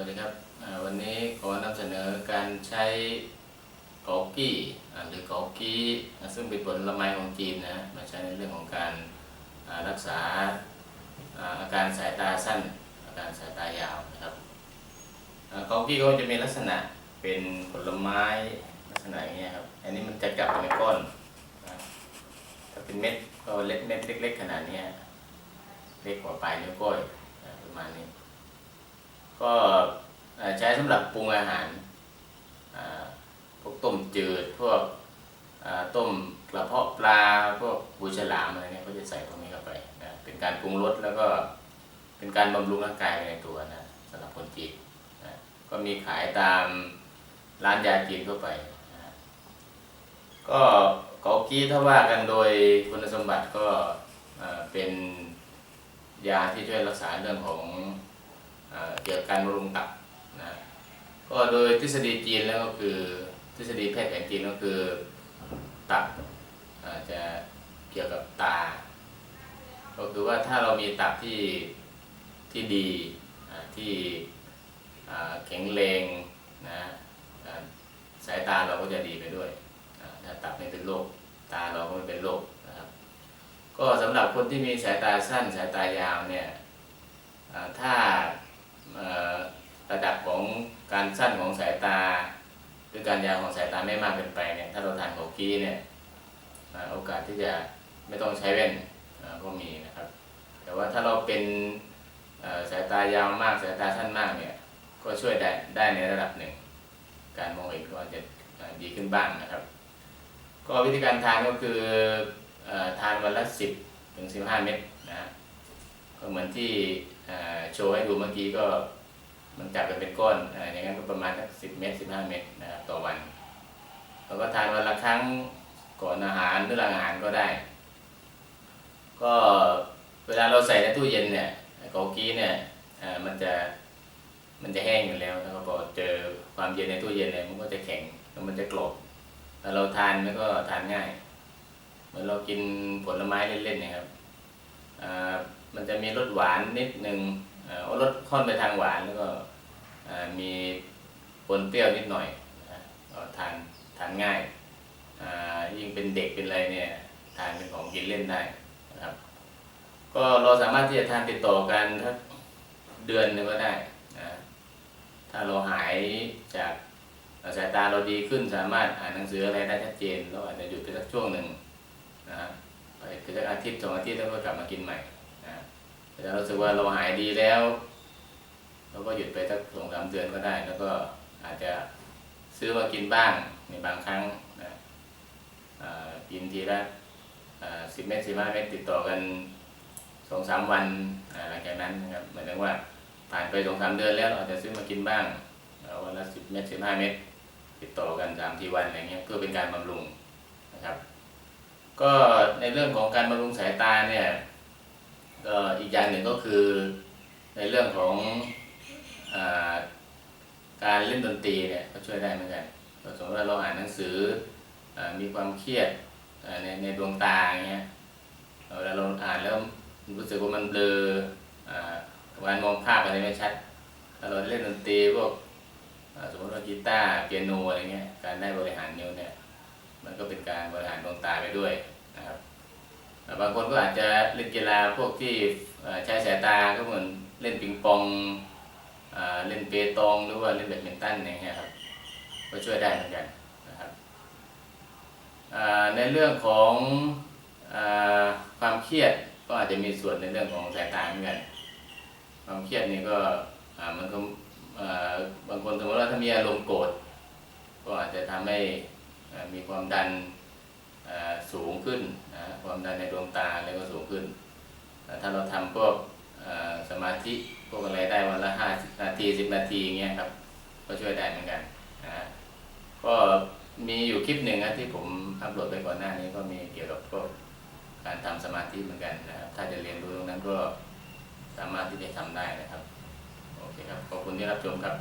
วัสดีครับวันนี้ขอนำเสนอการใช้กอกี้หรือกอกี้ซึ่งเป็นผลไม้ของจีนนะมาใช้ในเรื่องของการรักษาอาการสายตาสั้น อาการสายตายาวนะครับอ่ากอกี้ก็จะมีลักษณะเป็นผลไม้ลักษณะอย่างเงี้ยครับอันนี้มันจะจับอยู่ในก้อนถ้าเป็นเม็ดก็เล็กเม็ดเล็ก ๆ ขนาดนี้เล็กกว่าปลายนิ้วก้อยประมาณนี้ ก็ใช้สำหรับปรุงอาหารพวกต้มจืดพวกต้มกระเพาะปลาพวกบูฉลามอะไรเนี่ยเขาจะใส่พวกนี้เข้าไปนะเป็นการปรุงรสแล้วก็เป็นการบำรุงร่างกายในตัวนะสำหรับคนจีนนะก็มีขายตามร้านยาจีนทั่วไปนะก็เกากี้ถ้าว่ากันโดยคุณสมบัติก็เป็นยาที่ช่วยรักษาเรื่องของ เกี่ยวกับการบำรุงตับนะก็โดยทฤษฎีจีนแล้วก็คือทฤษฎีแพทย์แผนจีนก็คือตับจะเกี่ยวกับตา ก็คือว่าถ้าเรามีตับที่ที่ดีที่แข็งแรงนะสายตาเราก็จะดีไปด้วยถ้าตับไม่เป็นโรคตาเราก็ไม่เป็นโรคนะครับก็สำหรับคนที่มีสายตาสั้นสายตายาวเนี่ยถ้าเอ่อระดับของการ สั้นของสายตา หรือการยาวของสายตาไม่มากเกินไปเนี่ยถ้าเราทานโกกี้เนี่ยโอกาสที่จะไม่ต้องใช้แว่นก็มีนะครับ แต่ว่าถ้าเราเป็นสายตายาวมากสายตาสั้นมากเนี่ยก็ช่วยได้ได้ในระดับหนึ่ง การมองเห็นก็อาจจะดีขึ้นบ้างนะครับ ก็วิธีการทานก็คืออทานวันละ 10 ถึง 15 เม็ดนะก็เหมือนที่โชว์ให้ดูเมื่อกี้ก็ มันจับกันเป็นก้อนอย่างนั้นก็ประมาณสัก10เม็ด15เม็ดนะครับต่อวันแล้วก็ทานวันละครั้งก่อนอาหารหรือหลังอาหารก็ได้ ก็เวลาเราใส่ในตู้เย็นเนี่ยไอ้โกกี้เนี่ยมันจะมันจะแห้งอยู่แล้วแล้วก็พอเจอความเย็นในตู้เย็นเนี่ยมันก็จะแข็งแล้วมันจะกรอบแต่เราทานมันก็ทานง่าย เหมือนเรากินผลไม้เล่นๆนะครับอ่ามันจะมีรสหวานนิดนึงอ่าเอา รสค่อนไปทางหวานแล้วก็มีปนเปรี้ยวนิดหน่อยทานทานง่ายยิ่งเป็นเด็กเป็นอะไรเนี่ยทานเป็นของกินเล่นได้นะครับ ก็เราสามารถที่จะทานติดต่อกันทักเดือนนึงก็ได้นะถ้าเราหายจากสายตาเราดีขึ้นสามารถอ่านหนังสืออะไรได้ชัดเจนเราอาจจะหยุดไปสักช่วงหนึ่งนะฮะไปไปสักอาทิตย์สองอาทิตย์แล้วก็กลับมากินใหม่นะ แต่ถ้าเรารู้สึกว่าเราหายดีแล้ว เราก็หยุดไปสักสองสามเดือนก็ได้ แล้วก็อาจจะซื้อมากินบ้างในบางครั้งนะอ่ากินทีละสิบเม็ดสิบห้าเม็ดติดต่อกันสองสามวันอ่าหลังจากนั้นนะครับหมายถึงว่าผ่านไปสองสามเดือนแล้วเราจะซื้อมากินบ้างวันละสิบเม็ดสิบห้าเม็ดติดต่อกันสามทีวันอะไรเงี้ยเพื่อเป็นการบำรุงนะครับ ก็ในเรื่องของการบำรุงสายตาเนี่ย อีกอย่างหนึ่งก็คือในเรื่องของอการเล่นดนตรีเนี่ยก็ช่วยได้เหมือนกันสมมติว่าเราอ่านหนังสืออมีความเครียดในในดวงตาอย่างเงี้ยเวลาเราอ่านแล้วรู้สึกว่ามันเบลอการมองภาพอะไรไม่ชัดถ้าเราเล่นดนตรีพวกสมมติว่ากีตาร์เปียโนอะไรเงี้ยการได้บริหารนิ้วเนี่ยมันก็เป็นการบริหารดวงตาไปด้วยนะครับ บางคนก็อาจจะเล่นกีฬาพวกที่ใช้สายตาก็เหมือนเล่นปิงปองอ่าเล่นเปตองหรือว่าเล่นแบดมินตันอย่างเงี้ยครับก็ช่วยได้เหมือนกันนะครับในเรื่องของอความเครียดก็อาจจะมีส่วนในเรื่องของสายตาเหมือนกันความเครียดนี่ก็มันก็บางคนสมมติว่าถ้ามีอารมณ์โกรธก็อาจจะทำให้มีความดัน สูงขึ้นนะความดันในดวงตาอะไรก็สูงขึ้นถ้าเราทำพวกสมาธิพวกอะไรได้วันละห้านาทีสิบนาทีอย่างเงี้ยครับ ก็ช่วยได้เหมือนกันนะก็มีอยู่คลิปหนึ่งนะที่ผมอัปโหลดไปก่อนหน้านี้ก็มีเกี่ยวกับพวกการทำสมาธิเหมือนกันนะครับถ้าจะเรียนรู้ตรงนั้นก็สามารถที่จะทำได้นะครับโอเคครับขอบคุณที่รับชมครับ